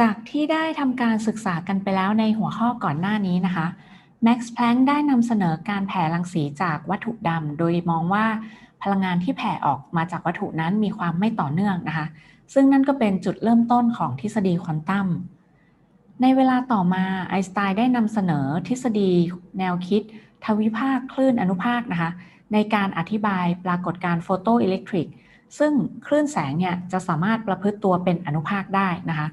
จากที่ได้ทำการศึกษากันไปแล้วในหัวข้อก่อนหน้านี้นะคะ Max Planck ได้นำเสนอการแผ่รังสีจากวัตถุดำ โดยมองว่าพลังงานที่แผ่ออกมาจากวัตถุนั้นมีความไม่ต่อเนื่องนะคะ ซึ่งนั่นก็เป็นจุดเริ่มต้นของทฤษฎีควอนตัม ในเวลาต่อมาไอน์สไตน์ได้นำเสนอทฤษฎีแนวคิด ทวิภาคคลื่นอนุภาคนะคะ ในการอธิบายปรากฏการณ์โฟโตอิเล็กทริกซึ่งคลื่นแสงเนี่ยจะสามารถประพฤติตัวเป็นอนุภาคได้นะคะ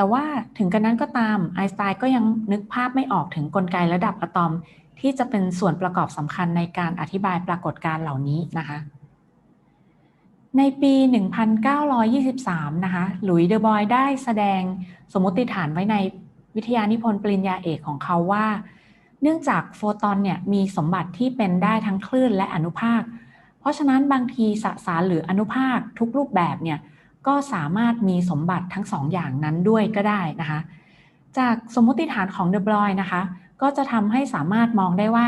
แต่ว่าถึงกันนั้นก็ตามไอน์สไตน์ก็ยังนึกภาพไม่ออกถึงกลไกระดับอะตอม ที่จะเป็นส่วนประกอบสำคัญในการอธิบายปรากฏการณ์เหล่านี้นะคะ ในปี 1923 นะคะ หลุยเดอบอยได้แสดงสมมติฐานไว้ในวิทยานิพนธ์ปริญญาเอกของเขาว่า เนื่องจากโฟตอนเนี่ยมีสมบัติที่เป็นได้ทั้งคลื่นและอนุภาค เพราะฉะนั้นบางทีสสารหรืออนุภาคทุกรูปแบบเนี่ย ก็สามารถมีสมบัติทั้งสองอย่างนั้นด้วยก็ได้นะคะ จากสมมติฐานของเดอบรอยนะคะ ก็จะทำให้สามารถมองได้ว่า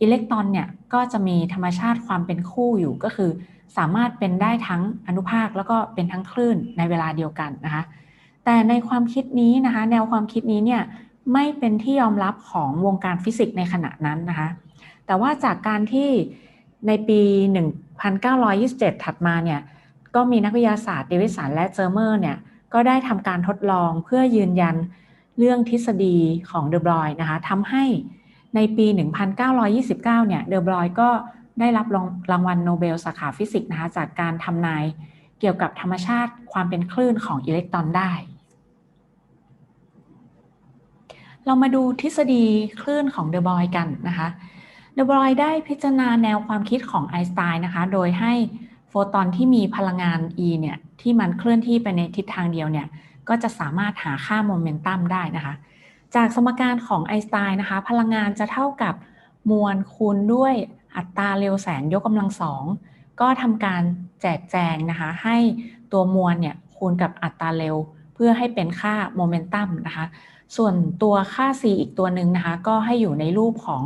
อิเล็กตรอนเนี่ยก็จะมีธรรมชาติความเป็นคู่อยู่ก็คือ สามารถเป็นได้ทั้งอนุภาคแล้วก็เป็นทั้งคลื่นในเวลาเดียวกันนะคะ แต่ในความคิดนี้นะคะ แนวความคิดนี้เนี่ยไม่เป็นที่ยอมรับของวงการฟิสิกส์ในขณะนั้นนะคะ แต่ว่าจากการที่ในปี 1927 ถัดมาเนี่ย ก็มีนักวิทยาศาสตร์เดวิสันและเจอร์เมอร์เนี่ยก็ได้ทำการทดลองเพื่อยืนยันเรื่องทฤษฎีของเดอบรอยนะคะทำให้ในปี 1929 เนี่ยเดอบรอยก็ได้รับรางวัลโนเบลสาขาฟิสิกส์นะคะจากการทำนายเกี่ยวกับธรรมชาติความเป็นคลื่นของอิเล็กตรอนได้ เรามาดูทฤษฎีคลื่นของเดอบรอยกันนะคะเดอบรอยได้พิจารณาแนวความคิดของไอน์สไตน์นะคะ โดยให้ ฟตอนที่มีพลังงาน e เนี่ยที่มันเคลื่อนที่ไปในทิศทางเดียวเนี่ยก็จะสามารถหาค่าโมเมนตัมได้นะคะ จากสมการของไอน์สไตน์นะคะ พลังงานจะเท่ากับมวลคูณด้วยอัตราเร็วแสงยกกำลังสองก็ทำการแจกแจงนะคะ ให้ตัวมวลเนี่ยคูณกับอัตราเร็ว เพื่อให้เป็นค่าโมเมนตัมนะคะ ส่วนตัวค่า c อีกตัวหนึ่งนะคะ ก็ให้อยู่ในรูปของ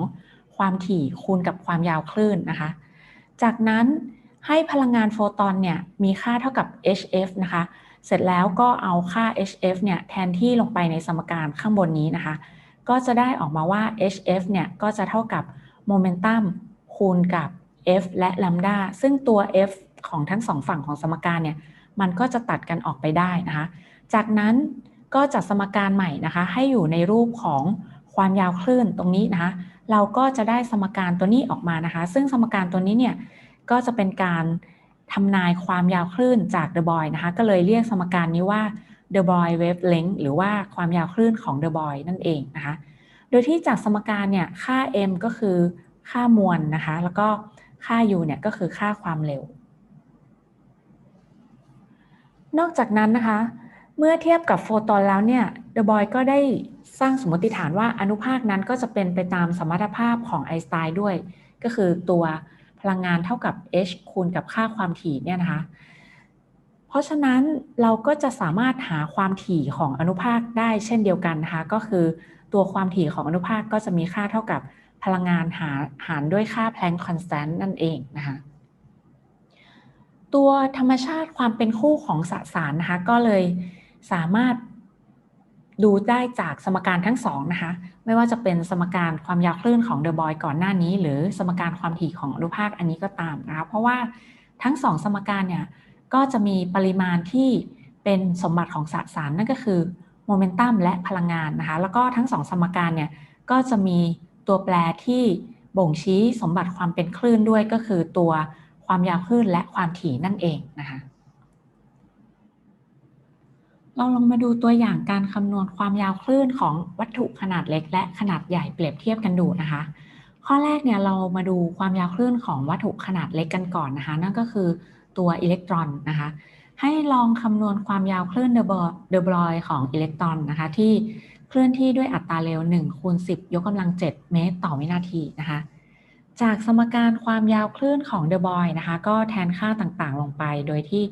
ความถี่คูณกับความยาวคลื่นนะคะ จากนั้น ให้พลังงานโฟตอนเนี่ยมีค่าเท่ากับ hf นะคะ เสร็จแล้วก็เอาค่า hf เนี่ยแทนที่ลงไปในสมการข้างบนนี้นะคะ ก็จะได้ออกมาว่า hf เนี่ยก็จะเท่ากับโมเมนตัมคูณกับ f และลัมดาซึ่งตัว f ของทั้งสองฝั่งของสมการเนี่ยมันก็จะตัดกันออกไปได้นะคะ จากนั้นก็จัดสมการใหม่นะคะ ให้อยู่ในรูปของความยาวคลื่นตรงนี้นะคะ เราก็จะได้สมการตัวนี้ออกมานะคะ ซึ่งสมการตัวนี้เนี่ย ก็จะเป็นการทำนายความยาวคลื่นจากเดอะบอยนะคะก็เลยเรียกสมการนี้ว่า The Boy Wavelength หรือว่าความยาวคลื่นของ The Boy นั่นเองนะคะโดยที่จากสมการเนี่ยค่า m ก็คือค่ามวลนะคะแล้วก็ค่า u เนี่ยก็คือค่าความเร็ว นอกจากนั้นนะคะ เมื่อเทียบกับโฟตอนแล้วเนี่ยเดอะบอยก็ได้สร้างสมมติฐานว่าอนุภาคนั้นก็จะเป็นไปตามสมรรถภาพของไอน์สไตน์ด้วย ก็คือตัว พลังงานเท่ากับ h คูณกับค่าความถี่เนี่ยนะคะ เพราะฉะนั้นเราก็จะสามารถหาความถี่ของอนุภาคได้เช่นเดียวกันนะคะก็คือตัวความถี่ของอนุภาคก็จะมีค่าเท่ากับพลังงานหาหารด้วยค่าแพลงคอนสแตนต์นั่นเองนะคะตัวธรรมชาติความเป็นคู่ของสสารนะคะก็เลยสามารถ ดูได้จากสมการทั้งสองนะคะ ไม่ว่าจะเป็นสมการความยาวคลื่นของเดอะบอยก่อนหน้านี้ หรือสมการความถี่ของอนุภาคอันนี้ก็ตามนะคะ เพราะว่าทั้งสองสมการเนี่ยก็จะมีปริมาณที่เป็นสมบัติของสสารนั่นก็คือโมเมนตัมและพลังงานนะคะ แล้วก็ทั้งสองสมการเนี่ยก็จะมีตัวแปรที่บ่งชี้สมบัติความเป็นคลื่นด้วยก็คือตัวความยาวคลื่นและความถี่นั่นเองนะคะ เราลองมาดูตัวอย่างการคำนวณความยาวคลื่นของวัตถุขนาดเล็ก และขนาดใหญ่เปรียบเทียบกันดูนะคะ ข้อแรกเนี่ยเรามาดูความยาวคลื่นของวัตถุขนาดเล็กกันก่อนนะคะ นั่นก็คือตัวอิเล็กตรอนนะคะ ให้ลองคำนวณความยาวคลื่นเดอบรอยของอิเล็กตรอนนะคะ ที่เคลื่อนที่ด้วยอัตราเร็ว1คูณ10 ยกกำลัง 7 เมตรต่อวินาทีนะคะ จากสมการความยาวคลื่นของเดอะบอยนะคะ ก็แทนค่าต่างๆ ลงไปโดยที่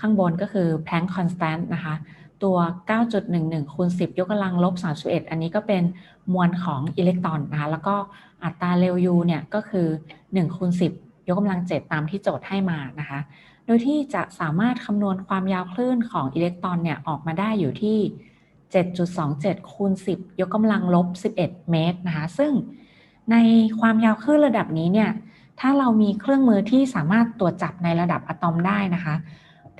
ข้างบนก็คือ Planck constant นะคะ ตัว 9.11คูณ10 ยกกำลังลบ 31 อันนี้ก็เป็นมวลของอิเล็กตรอนนะคะแล้วก็อัตราเร็ว u เนี่ยก็คือ1คูณ10 ยกกำลัง 7 ตามที่โจทย์ให้มานะคะ โดยที่จะสามารถคำนวณความยาวคลื่นของอิเล็กตรอนเนี่ยออกมาได้อยู่ที่ 7.27คูณ10 ยกกำลังลบ 11 เมตรนะคะ ซึ่งในความยาวคลื่นระดับนี้เนี่ยถ้าเรามีเครื่องมือที่สามารถตรวจจับในระดับอะตอมได้นะคะ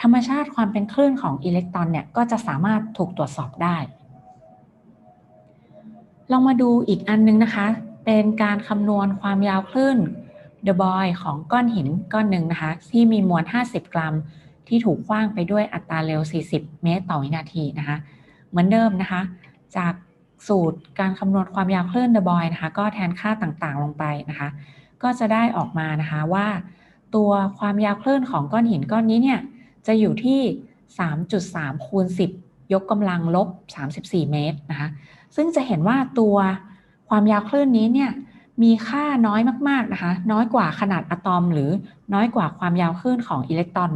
ธรรมชาติความเป็นคลื่นของอิเล็กตรอนเนี่ยก็จะสามารถถูกตรวจสอบได้ลองมาดูอีกอันนึงนะคะ เป็นการคำนวณความยาวคลื่นเดอะบอยของก้อนหินก้อนหนึ่งนะคะ ที่มีมวล 50 กรัม ที่ถูกคว้างไปด้วยอัตราเร็ว 40 เมตรต่อวินาทีนะคะ เหมือนเดิมนะคะ จากสูตรการคำนวณความยาวคลื่นเดอะบอยนะคะ ก็แทนค่าต่างๆลงไปนะคะ ก็จะได้ออกมานะคะว่า ตัวความยาวคลื่นของก้อนหินก้อนนี้เนี่ย จะอยู่ที่ 3.3 คูณ 10 ยกกำลังลบ 34 เมตรนะคะ ซึ่งจะเห็นว่าตัวความยาวคลื่นนี้เนี่ยมีค่าน้อยมากๆนะคะ น้อยกว่าขนาดอะตอม หรือน้อยกว่าความยาวคลื่นของอิเล็กตรอน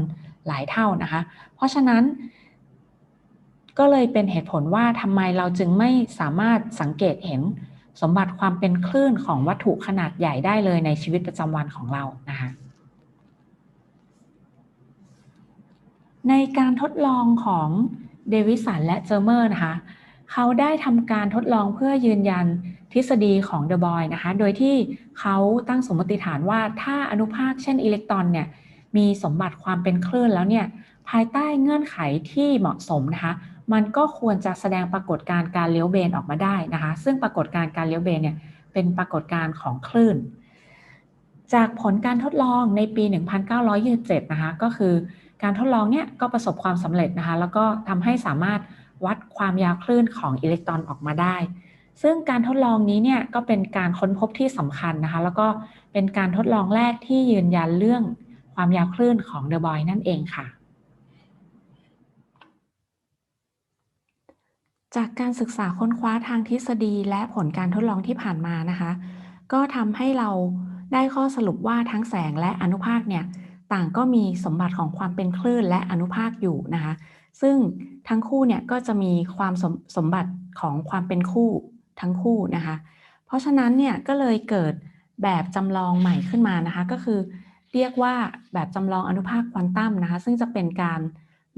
หลายเท่านะคะ เพราะฉะนั้น ก็เลยเป็นเหตุผลว่าทำไมเราจึงไม่สามารถสังเกตเห็นสมบัติความเป็นคลื่นของวัตถุขนาดใหญ่ได้เลยในชีวิตประจำวันของเรานะคะ ในการทดลองของเดวิสันและเจอร์เมอร์นะคะ เขาได้ทำการทดลองเพื่อยืนยันทฤษฎีของเดอบอยนะคะ โดยที่เขาตั้งสมมติฐานว่าถ้าอนุภาคเช่นอิเล็กตรอนเนี่ยมีสมบัติความเป็นคลื่นแล้วเนี่ยภายใต้เงื่อนไขที่เหมาะสมนะคะ มันก็ควรจะแสดงปรากฏการณ์การเลี้ยวเบนออกมาได้นะคะ ซึ่งปรากฏการณ์การเลี้ยวเบนเนี่ยเป็นปรากฏการณ์ของคลื่น จากผลการทดลองในปี 1927 นะคะ ก็คือ การทดลองเนี่ยก็ประสบความสำเร็จนะคะ แล้วก็ทำให้สามารถวัดความยาวคลื่นของอิเล็กตรอนออกมาได้ ซึ่งการทดลองนี้เนี่ยก็เป็นการค้นพบที่สำคัญนะคะ แล้วก็เป็นการทดลองแรกที่ยืนยันเรื่องความยาวคลื่นของเดอะบอยนั่นเองค่ะ จากการศึกษาค้นคว้าทางทฤษฎีและผลการทดลองที่ผ่านมานะคะ ก็ทำให้เราได้ข้อสรุปว่าทั้งแสงและอนุภาคเนี่ย ต่างก็มีสมบัติของความเป็นคลื่นและอนุภาคอยู่นะคะ ซึ่งทั้งคู่เนี่ยก็จะมีความสมสมบัติของความเป็นคู่ทั้งคู่นะคะ เพราะฉะนั้นเนี่ยก็เลยเกิดแบบจำลองใหม่ขึ้นมานะคะ ก็คือเรียกว่าแบบจำลองอนุภาคควอนตัมนะคะ ซึ่งจะเป็นการ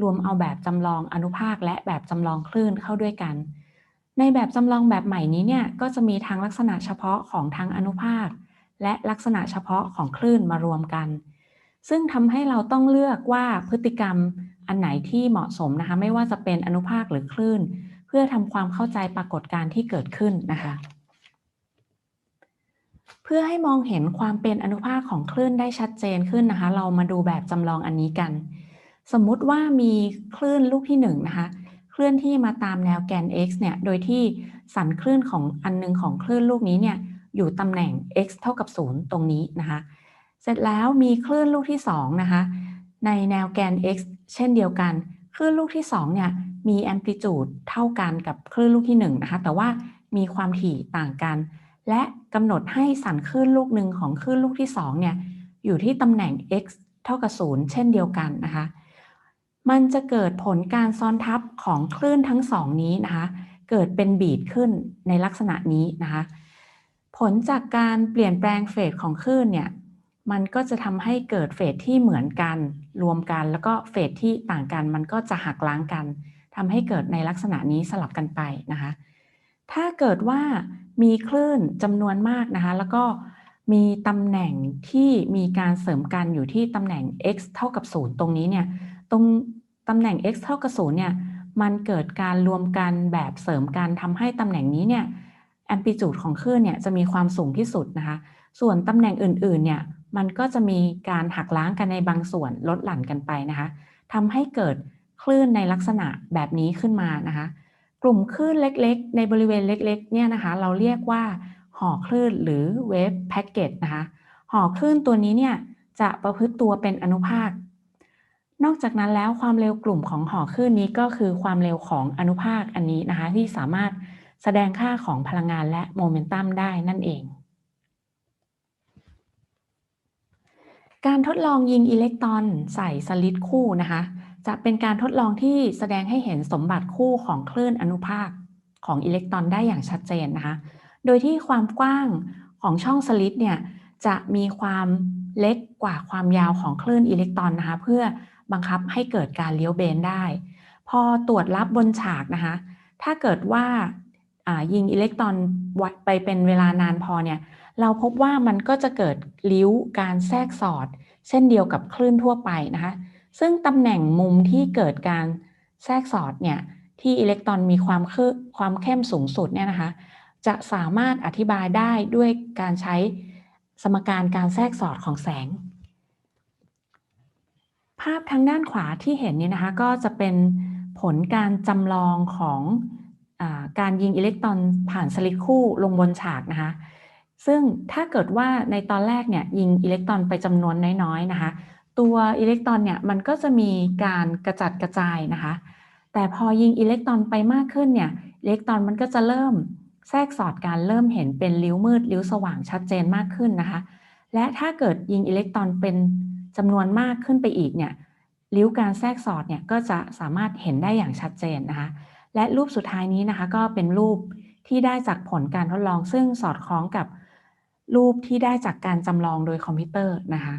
รวมเอาแบบจำลองอนุภาคและแบบจำลองคลื่นเข้าด้วยกัน ในแบบจำลองแบบใหม่นี้เนี่ยก็จะมีทั้งลักษณะเฉพาะของทั้งอนุภาค และลักษณะเฉพาะของคลื่นมารวมกัน ซึ่งทำให้เราต้องเลือกว่าพฤติกรรมอันไหนที่เหมาะสมนะคะ ไม่ว่าจะเป็นอนุภาคหรือคลื่น เพื่อทำความเข้าใจปรากฏการณ์ที่เกิดขึ้นนะคะ เพื่อให้มองเห็นความเป็นอนุภาคของคลื่นได้ชัดเจนขึ้นนะคะ เรามาดูแบบจำลองอันนี้กัน สมมุติว่ามีคลื่นลูกที่1นนะคะเคลื่อนที่มาตามแนวแกน x เนี่ย โดยที่สันคลื่นของอันนึงของคลื่นลูกนี้เนี่ยอยู่ตำแหน่ง x เท่ากับ 0 ตรงนี้นะคะ เสร็จแล้วมีคลื่นลูกที่2นะคะในแนวแกน x เช่นเดียวกัน คลื่นลูกที่2เนี่ยมีแอมพลิจูดเท่ากันกับคลื่นลูกที่1นะคะแต่ว่ามีความถี่ต่างกัน และกำหนดให้สันคลื่นลูกหนึ่งของคลื่นลูกที่2เนี่ยอยู่ที่ตำแหน่ง x เท่ากับ 0 เช่นเดียวกันนะคะมันจะเกิดผลการซ้อนทับของคลื่นทั้งสองนี้นะคะ เกิดเป็นบีดขึ้นในลักษณะนี้นะคะ ผลจากการเปลี่ยนแปลงเฟสของคลื่นเนี่ย มันก็จะทำให้เกิดเฟสที่เหมือนกัน รวมกัน แล้วก็เฟสที่ต่างกัน มันก็จะหักล้างกันทำให้เกิดในลักษณะนี้สลับกันไปนะคะ ถ้าเกิดว่ามีคลื่นจำนวนมากนะคะ แล้วก็มีตำแหน่งที่มีการเสริมกันอยู่ที่ตำแหน่ง x เท่ากับ 0 ตรงนี้เนี่ย ตรงตำแหน่ง x เท่ากับ 0 เนี่ย มันเกิดการรวมกันแบบเสริมกันทำให้ตำแหน่งนี้เนี่ยแอมพลิจูดของคลื่นเนี่ยจะมีความสูงที่สุดนะคะ ส่วนตำแหน่งอื่นๆ เนี่ย มันก็จะมีการหักล้างกันในบางส่วนลดหลั่นกันไปนะคะทำให้เกิดคลื่นในลักษณะแบบนี้ขึ้นมานะคะ กลุ่มคลื่นเล็กๆ ในบริเวณเล็กๆเนี่ยนะคะ เราเรียกว่าห่อคลื่นหรือเวฟแพ็กเกจนะคะห่อคลื่นตัวนี้เนี่ยจะประพฤติตัวเป็นอนุภาคนอกจากนั้นแล้วความเร็วกลุ่มของห่อคลื่นนี้ก็คือความเร็วของอนุภาคอันนี้นะคะ ที่สามารถแสดงค่าของพลังงานและโมเมนตัมได้นั่นเอง การทดลองยิงอิเล็กตรอนใส่สลิดคู่นะคะ จะเป็นการทดลองที่แสดงให้เห็นสมบัติคู่ของคลื่นอนุภาคของอิเล็กตรอนได้อย่างชัดเจนนะคะ โดยที่ความกว้างของช่องสลิดเนี่ยจะมีความเล็กกว่าความยาวของคลื่นอิเล็กตรอนนะคะ เพื่อบังคับให้เกิดการเลี้ยวเบนได้ พอตรวจรับบนฉากนะคะ ถ้าเกิดว่ายิงอิเล็กตรอนไปเป็นเวลานานพอเนี่ย เราพบว่ามันก็จะเกิดริ้วการแทรกสอด เช่นเดียวกับคลื่นทั่วไปนะคะ ซึ่งตำแหน่งมุมที่เกิดการแทรกสอดเนี่ยที่อิเล็กตรอนมีความคือความเข้มสูงสุดเนี่ยนะคะ จะสามารถอธิบายได้ด้วยการใช้สมการการแทรกสอดของแสง ภาพทางด้านขวาที่เห็นนี่นะคะก็จะเป็นผลการจำลองของอการยิงอิเล็กตรอนผ่านสลิดคู่ลงบนฉากนะคะ ซึ่งถ้าเกิดว่าในตอนแรกเนี่ยยิงอิเล็กตรอนไปจำนวนน้อยๆนะคะ ตัวอิเล็กตรอนเนี่ยมันก็จะมีการกระจัดกระจายนะคะ แต่พอยิงอิเล็กตรอนไปมากขึ้นเนี่ยอิเล็กตรอนมันก็จะเริ่มแทรกสอดการเริ่มเห็นเป็นริ้วมืดริ้วสว่างชัดเจนมากขึ้นนะคะ และถ้าเกิดยิงอิเล็กตรอนเป็นจำนวนมากขึ้นไปอีกเนี่ยริ้วการแทรกสอดเนี่ยก็จะสามารถเห็นได้อย่างชัดเจนนะคะ และรูปสุดท้ายนี้นะคะก็เป็นรูปที่ได้จากผลการทดลองซึ่งสอดคล้องกับ รูปที่ได้จากการจำลองโดยคอมพิวเตอร์นะคะ